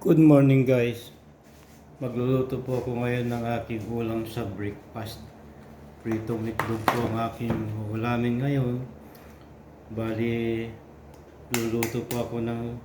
Good morning guys. Magluluto po ako ngayon ng aking ulam sa breakfast. Pritong itlog po ang aking ulamin ngayon. Bali, luluto po ako ng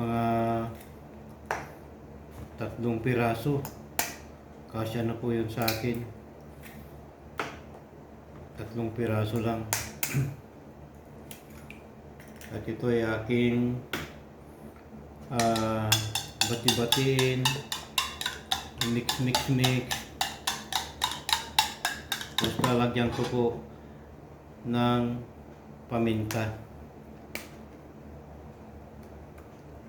mga tatlong piraso. Kasya na po yun sa akin. Tatlong piraso lang. At ito ay aking ah bati-batiin, mix, mix, mix. Tapos lalagyan ko po ng paminta.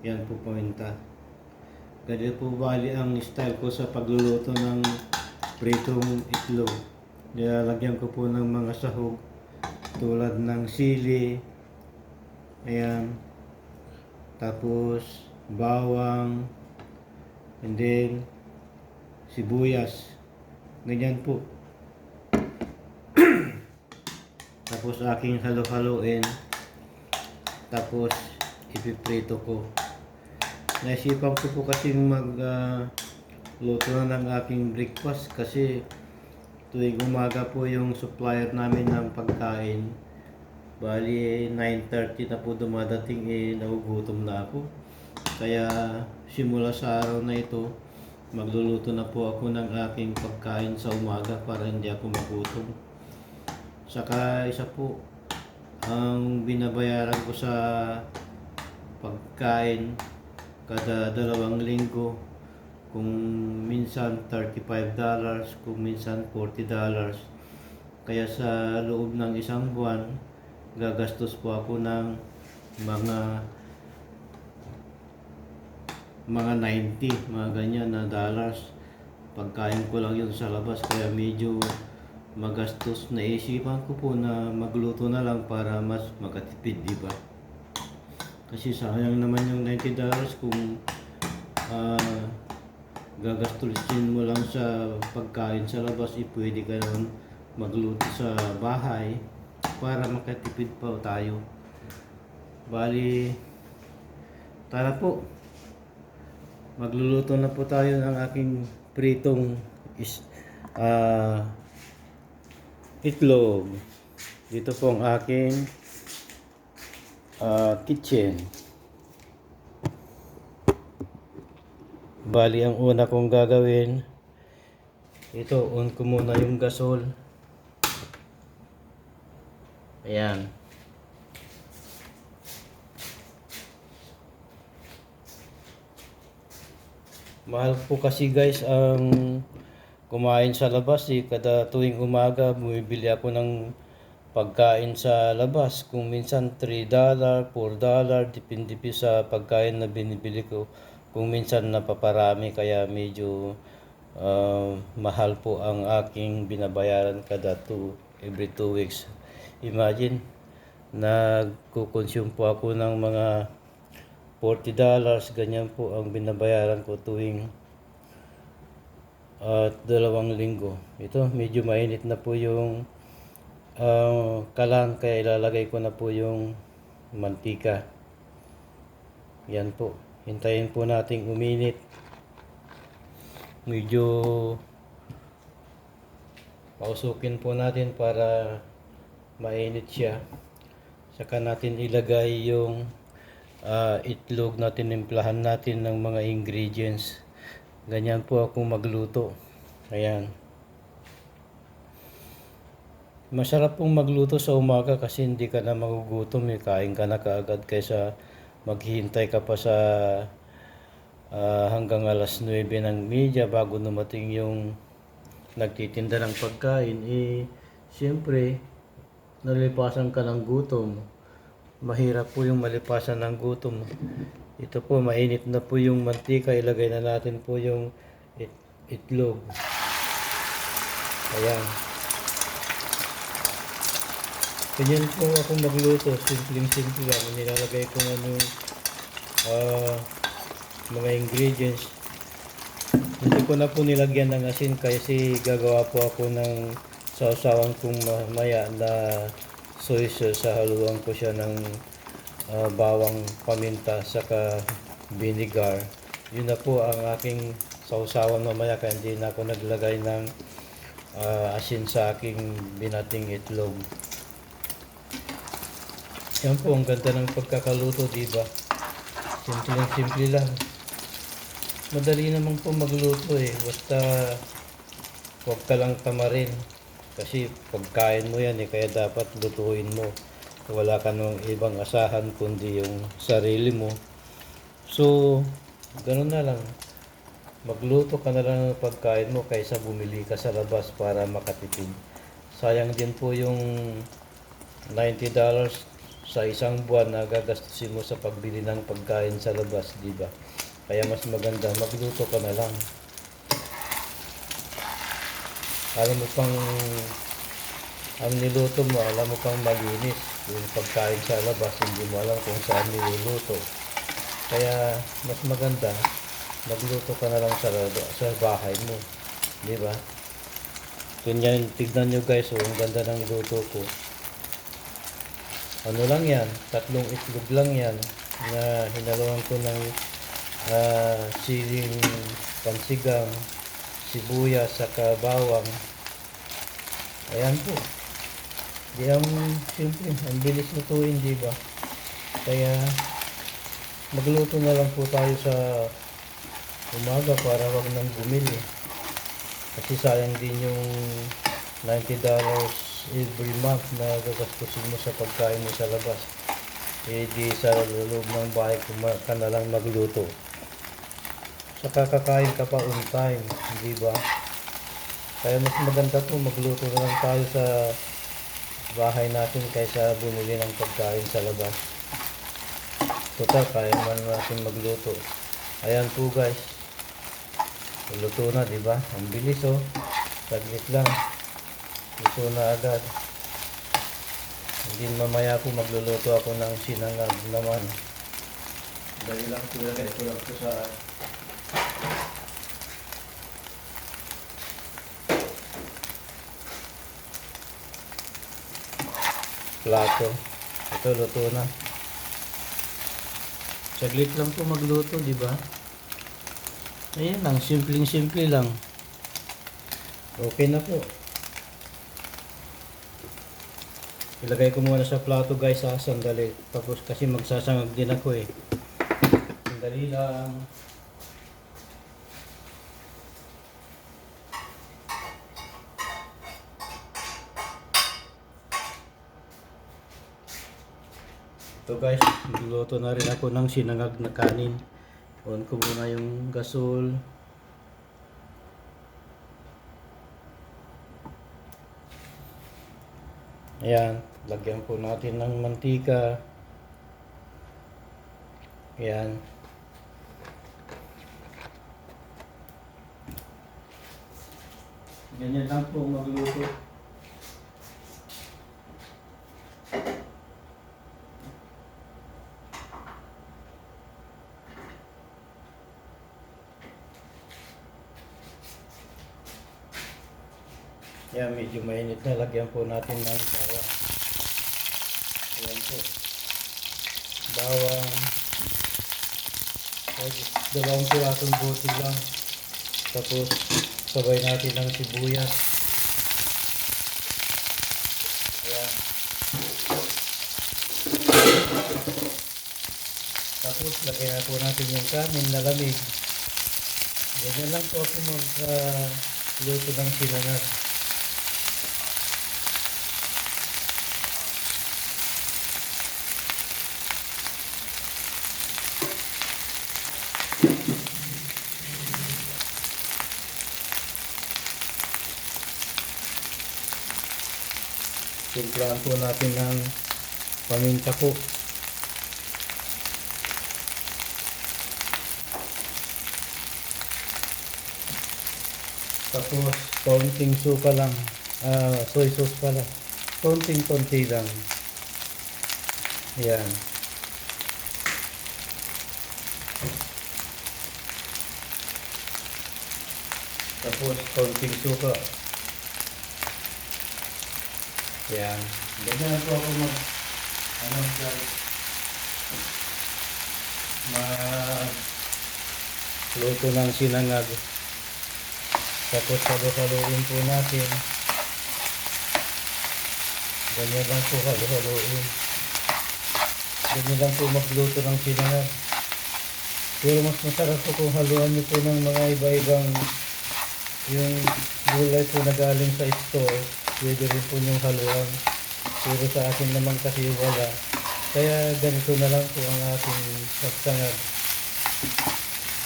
Yan po paminta. Ganito po bali ang style ko sa pagluluto ng pritong itlog. Nilalagyan ko po ng mga sahog tulad ng sili, ayan, tapos bawang, and then sibuyas. Ganyan po. Tapos aking halo-haloin. Tapos ipiprito ko. Naisipan ko po kasi mag ah, luto na ng aking breakfast kasi tuwing umaga po yung supplier namin ng pagkain. Bali 9.30 na po dumadating eh nagugutom na ako. Kaya simula sa araw na ito, magluluto na po ako ng aking pagkain sa umaga para hindi ako magutom. Saka isa po, ang binabayaran ko sa pagkain kada dalawang linggo kung minsan $35 kung minsan $40 kaya sa loob ng isang buwan gagastos po ako ng mga mga 90 mga ganyan na dollars. Pagkain ko lang yun sa labas kaya medyo magastos. Naisipan ko po na magluto na lang para mas makatipid di ba? Kasi sayang naman yung 90 dollars kung ah, gagastusin mo lang sa pagkain sa labas eh, pwede ka naman magluto sa bahay para makatipid pa tayo. Bali tara po magluluto na po tayo ng aking pritong is ah itlog. Dito po ang aking ah, kitchen. Bali ang una kong gagawin ito on ko muna yung gasol. Ayan Mahal po kasi guys ang kumain sa labas eh. Kada tuwing umaga bumibili ako ng pagkain sa labas. Kung minsan $3, $4, depende po sa pagkain na binibili ko. Kung minsan napaparami kaya medyo ah, mahal po ang aking binabayaran kada two, every 2 weeks. Imagine, nagko-consume po ako ng mga $40, ganyan po ang binabayaran ko tuwing at dalawang linggo. Ito, medyo mainit na po yung ah, kalan, kaya ilalagay ko na po yung mantika. Yan po. Hintayin po nating uminit. Medyo pausukin po natin para mainit siya. Saka natin ilagay yung ah, itlog na tinimplahan natin ng mga ingredients. Ganyan po ako magluto. Ayan. Masarap pong magluto sa umaga kasi hindi ka na magugutom eh. Kain ka na kaagad kaysa maghihintay ka pa sa ah, hanggang alas 9 ng media bago dumating yung nagtitinda ng pagkain. Eh, siyempre, nalipasan ka ng gutom. Mahirap po yung malipasan ng gutom. Ito po, mainit na po yung mantika. Ilagay na natin po yung it- itlog. Ayan. Ganyan po ako magluto. Simpleng-simple lang. Nilalagay ko na yung ah, mga ingredients. Hindi ko na po nilagyan ng asin kasi gagawa po ako ng sausawan kong mamaya na soy sauce. Sahaluan ko siya ng ah, bawang paminta saka vinegar Yun na po ang aking sausawan mamaya kaya hindi na ako naglagay ng ah, asin sa aking binating itlog. Yan po, ang ganda ng pagkakaluto, di ba? Simple lang, simple lang. Madali naman po magluto eh. Basta huwag ka lang tamarin. Kasi pagkain mo yan eh, kaya dapat lutuin mo. Wala ka nung ibang asahan kundi yung sarili mo. So, ganun na lang. Magluto ka na lang ng pagkain mo kaysa bumili ka sa labas para makatipid. Sayang din po yung $90 sa isang buwan na gagastusin mo sa pagbili ng pagkain sa labas, di ba? Kaya mas maganda magluto ka na lang. Alam mo pang ang niluto mo, alam mo pang malinis. Yung pagkain sa labas, hindi mo alam kung saan niluluto. Kaya mas maganda, magluto ka na lang sa, sa bahay mo. Di ba? Ganyan, tignan nyo guys, oh, ang ganda ng luto ko. Ano lang yan, tatlong itlog lang yan na hinaluan ko ng ah, siling pansigang, sibuyas, saka bawang. Ayan po. Di ang simple, ang bilis lutuin, di ba? Kaya magluto na lang po tayo sa umaga para wag nang bumili. Kasi sayang din yung $90 every month na gagastusin mo sa pagkain mo sa labas. Eh di sa loob ng bahay ka na lang magluto. Saka kakain ka pa on time, di ba? Kaya mas maganda po magluto na lang tayo sa bahay natin kaysa bumili ng pagkain sa labas. Total, kaya man natin magluto. Ayan po guys. Luto na, di ba? Ang bilis oh. Saglit lang. Luto na agad. Hindi mamaya po magluluto ako ng sinangag naman. Dali lang po yan. Ito lang po sa plato. Ito, luto na. Saglit lang po magluto, di ba? Ayan lang, simpleng-simple lang. Okay na po. Ilagay ko muna sa plato guys ha, sandali. Tapos kasi magsasangag din ako eh. Sandali lang. Ito guys, nagluto na rin ako ng sinangag na kanin. On ko muna yung gasol. Ayan, lagyan po natin ng mantika. Ayan. Ganyan lang po magluto. Yan, medyo mainit na. Lagyan po natin ng bawang. Ayan po. Bawang. Dalawang pirasong bote lang. Tapos, sabay natin ng sibuyas. Ayan. Tapos, lagyan po natin yung kanin na lamig. Ganyan lang po ako mag-luto ng sinangag. Timplahan po natin ng paminta po. Tapos, konting suka lang. Ah, soy sauce pala. Konting-konti lang. Yan. Tapos, konting suka. Yan. Ganyan po ako mag ano guys mag luto ng sinangag. Tapos halo-haloin po natin. Ganyan lang po halo-haloin. Ganyan lang po magluto ng sinangag. Pero mas masarap po kung haluan niyo po ng mga iba-ibang yung gulay po na galing sa store. Pwede rin po yung haluan. Pero sa akin naman kasi wala. Kaya ganito na lang po ang ating pagsangag.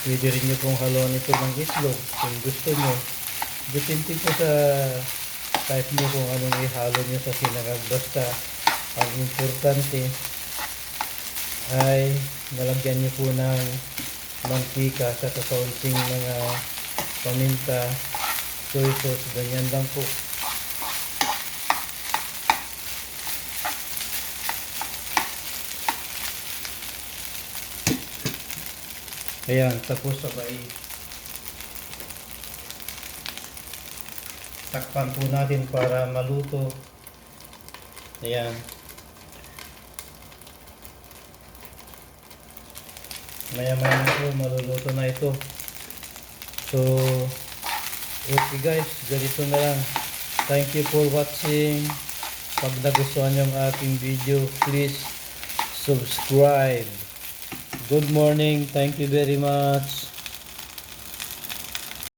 Pwede rin nyo pong haluan ito ng itlog kung gusto nyo. Depende po sa type nyo kung anong ihalo nyo sa sinangag. Basta ang importante ay nalagyan nyo po ng mantika sa kakaunting mga paminta, soy sauce, ganyan lang po. Ayan, tapos sabay takpan po natin para maluto. Ayan. Maya maya na po, maluluto na ito. So, okay guys, ganito na lang. Thank you for watching. Pag nagustuhan yung aking video, please subscribe. Good morning. Thank you very much.